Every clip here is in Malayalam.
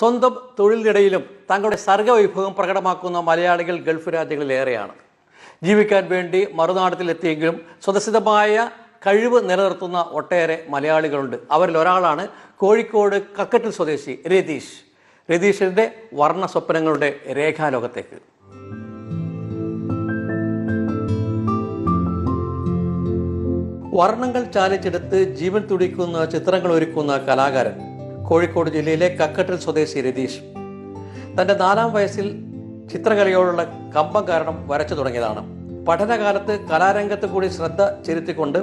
സ്വന്തം തൊഴിലിനിടയിലും തങ്ങളുടെ സർഗവൈഭവം പ്രകടമാക്കുന്ന മലയാളികൾ ഗൾഫ് രാജ്യങ്ങളിലേറെയാണ്. ജീവിക്കാൻ വേണ്ടി മറുനാടത്തിലെത്തിയെങ്കിലും സ്വതസിദ്ധമായ കഴിവ് നിലനിർത്തുന്ന ഒട്ടേറെ മലയാളികളുണ്ട്. അവരിൽ ഒരാളാണ് കോഴിക്കോട് കക്കട്ടിൽ സ്വദേശി രതീഷ്. രതീഷിന്റെ വർണ സ്വപ്നങ്ങളുടെ രേഖാലോകത്തേക്ക്. വർണങ്ങൾ ചാലിച്ചെടുത്ത് ജീവൻ തുടിക്കുന്ന ചിത്രങ്ങൾ ഒരുക്കുന്ന കലാകാരൻ കോഴിക്കോട് ജില്ലയിലെ കക്കട്ടിൽ സ്വദേശി രതീഷ്. തന്റെ നാലാം വയസ്സിൽ ചിത്രകലയോടുള്ള കമ്പം കാരണം വരച്ചു തുടങ്ങിയതാണ്. പഠനകാലത്ത് കലാരംഗത്ത് കൂടി ശ്രദ്ധ ചെലുത്തിക്കൊണ്ട്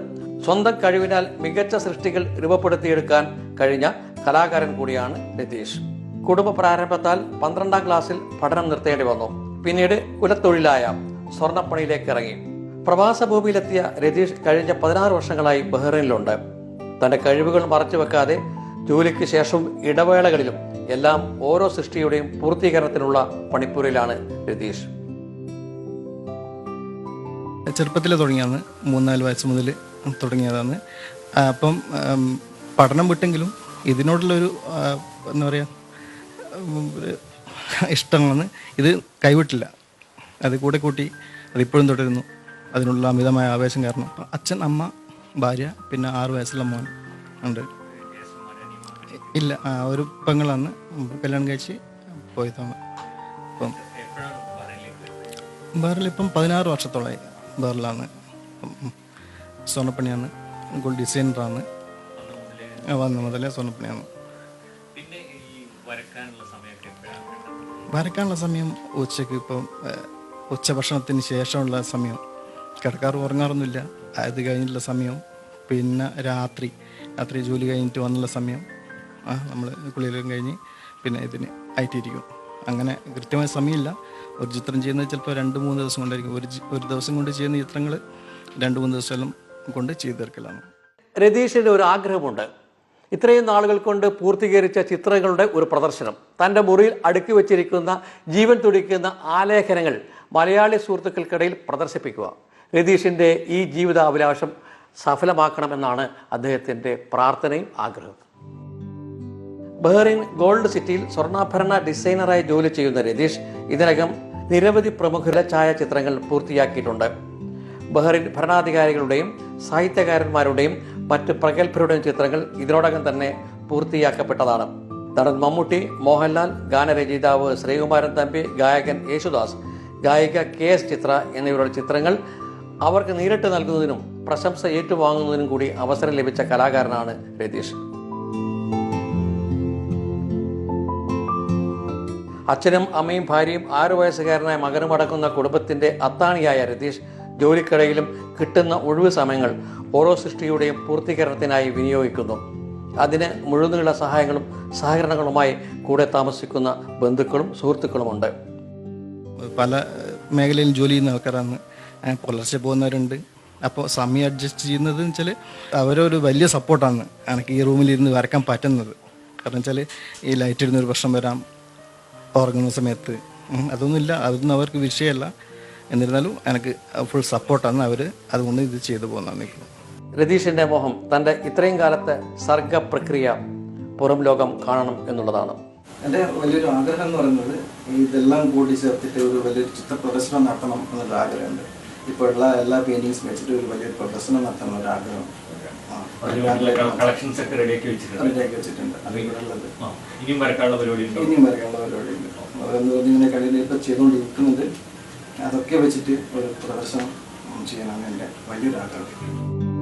സ്വന്തം കഴിവിനാൽ മികച്ച സൃഷ്ടികൾ രൂപപ്പെടുത്തിയെടുക്കാൻ കഴിഞ്ഞ കലാകാരൻ കൂടിയാണ് രതീഷ്. കുടുംബ പ്രാരംഭത്താൽ പന്ത്രണ്ടാം ക്ലാസ്സിൽ പഠനം നിർത്തേണ്ടി വന്നു. പിന്നീട് കുലത്തൊഴിലായ സ്വർണപ്പണിയിലേക്ക് ഇറങ്ങി. പ്രവാസഭൂമിയിലെത്തിയ രതീഷ് കഴിഞ്ഞ പതിനാറ് വർഷങ്ങളായി ബഹ്റൈനിലുണ്ട്. തന്റെ കഴിവുകൾ മറച്ചുവെക്കാതെ ജോലിക്ക് ശേഷം ഇടവേളകളിലും എല്ലാം ഓരോ സൃഷ്ടിയുടെയും പൂർത്തീകരണത്തിനുള്ള പണിപ്പുരയിലാണ് രതീഷ്. ചെറുപ്പത്തിൽ തുടങ്ങിയാണ് മൂന്നാൽ വയസ്സ് മുതൽ തുടങ്ങിയതാണ്. അപ്പം പഠനം വിട്ടെങ്കിലും ഇതിനോടുള്ളൊരു എന്താ പറയുക ഇഷ്ടമാണ് ഇത് കൈവിട്ടില്ല. അത് കൂടെ കൂട്ടി അതിപ്പോഴും തുടരുന്നു. അതിനുള്ള അമിതമായ ആവേശം കാരണം അച്ഛൻ അമ്മ ഭാര്യ പിന്നെ ആറ് വയസ്സുള്ള മോൻ ഉണ്ട്. ഇല്ല ഒരു പെങ്ങളാണ് കല്യാണം കഴിച്ച് പോയതാണ്. അപ്പം ബേറിലിപ്പം പതിനാറ് വർഷത്തോളമായി ബേറിലാണ്. സ്വർണപ്പണിയാണ് ഗോൾഡ് ഡിസൈനറാണ് വന്ന മുതലേ സ്വർണപ്പണിയാണ്. വരക്കാനുള്ള സമയം ഉച്ചയ്ക്ക് ഇപ്പം ഉച്ചഭക്ഷണത്തിന് ശേഷമുള്ള സമയം. കിടക്കാറ് ഉറങ്ങാറൊന്നുമില്ല. അത് കഴിഞ്ഞിട്ടുള്ള സമയം. പിന്നെ രാത്രി രാത്രി ജോലി കഴിഞ്ഞിട്ട് വന്നുള്ള സമയം. നമ്മൾ കുളിയിലും കഴിഞ്ഞ് പിന്നെ ഇതിന് ആയിട്ടിരിക്കും. അങ്ങനെ കൃത്യമായ സമയമില്ല. ഒരു ചിത്രം ചെയ്യുന്നത് ചിലപ്പോൾ രണ്ട് മൂന്ന് ദിവസം കൊണ്ടായിരിക്കും. ഒരു ഒരു ദിവസം കൊണ്ട് ചെയ്യുന്ന ചിത്രങ്ങൾ രണ്ട് മൂന്ന് ദിവസം കൊണ്ട് ചെയ്തു തീർക്കലാണ്. രതീഷിന്റെ ഒരു ആഗ്രഹമുണ്ട്. ഇത്രയും നാളുകൾ കൊണ്ട് പൂർത്തീകരിച്ച ചിത്രങ്ങളുടെ ഒരു പ്രദർശനം. തന്റെ മുറിയിൽ അടുക്കി വച്ചിരിക്കുന്ന ജീവൻ തുടിക്കുന്ന ആലേഖനങ്ങൾ മലയാളി സുഹൃത്തുക്കൾക്കിടയിൽ പ്രദർശിപ്പിക്കുക. രതീഷിന്റെ ഈ ജീവിതാഭിലാഷം സഫലമാക്കണമെന്നാണ് അദ്ദേഹത്തിന്റെ പ്രാർത്ഥനയും ആഗ്രഹവും. ബഹ്റിൻ ഗോൾഡ് സിറ്റിയിൽ സ്വർണാഭരണ ഡിസൈനറായി ജോലി ചെയ്യുന്ന രതീഷ് ഇതിനകം നിരവധി പ്രമുഖരുടെ ഛായാചിത്രങ്ങൾ പൂർത്തിയാക്കിയിട്ടുണ്ട്. ബഹ്റിൻ ഭരണാധികാരികളുടെയും സാഹിത്യകാരന്മാരുടെയും മറ്റ് പ്രഗത്ഭരുടെയും ചിത്രങ്ങൾ ഇതിനോടകം തന്നെ പൂർത്തിയാക്കപ്പെട്ടതാണ്. നടൻ മമ്മൂട്ടി മോഹൻലാൽ ഗാനരചയിതാവ് ശ്രീകുമാരൻ തമ്പി ഗായകൻ യേശുദാസ് ഗായിക കെ എസ് ചിത്ര എന്നിവരുടെ ചിത്രങ്ങൾ അവർക്ക് നേരിട്ട് നൽകുന്നതിനും പ്രശംസ ഏറ്റുവാങ്ങുന്നതിനും കൂടി അവസരം ലഭിച്ച കലാകാരനാണ് രതീഷ്. അച്ഛനും അമ്മയും ഭാര്യയും ആറു വയസ്സുകാരനായ മകനും അടക്കുന്ന കുടുംബത്തിന്റെ അത്താണിയായ രതീഷ് ജോലിക്കിടയിലും കിട്ടുന്ന ഒഴിവ് സമയങ്ങൾ ഓരോ സൃഷ്ടിയുടെയും പൂർത്തീകരണത്തിനായി വിനിയോഗിക്കുന്നു. അതിന് മുഴുവനുള്ള സഹായങ്ങളും സഹകരണങ്ങളുമായി കൂടെ താമസിക്കുന്ന ബന്ധുക്കളും സുഹൃത്തുക്കളുമുണ്ട്. പല മേഖലയിൽ ജോലി ചെയ്യുന്ന ആൾക്കാരാണ്. പുലർച്ചെ പോകുന്നവരുണ്ട്. അപ്പോൾ സമയം അഡ്ജസ്റ്റ് ചെയ്യുന്നത് വെച്ചാൽ അവരൊരു വലിയ സപ്പോർട്ടാണ് എനിക്ക് ഈ റൂമിൽ ഇരുന്ന് വരക്കാൻ പറ്റുന്നത്. കാരണം വെച്ചാൽ ഈ ലൈറ്റ് ഇടുന്നൊരു പ്രശ്നം വരാം. ഉറങ്ങുന്ന സമയത്ത്. അതൊന്നുമില്ല. അതൊന്നും അവർക്ക് വിഷയമല്ല. എന്നിരുന്നാലും എനിക്ക് ഫുൾ സപ്പോർട്ടാണ് അവർ അതുകൊണ്ട് ഇത് ചെയ്തു പോകുന്നതാണ് ഇപ്പോൾ രതീഷിന്റെ മോഹം തന്റെ ഇത്രയും കാലത്തെ സർഗ പ്രക്രിയ പുറം ലോകം കാണണം എന്നുള്ളതാണ്. എന്റെ വലിയൊരു ആഗ്രഹം എന്ന് പറയുന്നത് ഇതെല്ലാം കൂടി ചേർത്തിട്ട് ഒരു വലിയൊരു ചിത്ര പ്രദർശനം നടത്തണം എന്നുള്ള ആഗ്രഹമുണ്ട്. ഇപ്പോൾ ഉള്ള എല്ലാ പെയിന്റിങ്സ് വെച്ചിട്ട് ഒരു വലിയൊരു പ്രദർശനം നടത്താനുള്ള ഒരു ആഗ്രഹം. കളക്ഷൻസ് ഒക്കെ റെഡിയാക്കി വെച്ചിട്ടുണ്ട്. ഇനിയും വരക്കാനുള്ള ഇനിയും പരിപാടിയുണ്ട്. കളിയിൽ ചെയ്തുകൊണ്ടിരിക്കുന്നത് അതൊക്കെ വെച്ചിട്ട് ഒരു പ്രദർശനം ചെയ്യാനാണ് എന്റെ വലിയൊരു ആഗ്രഹം.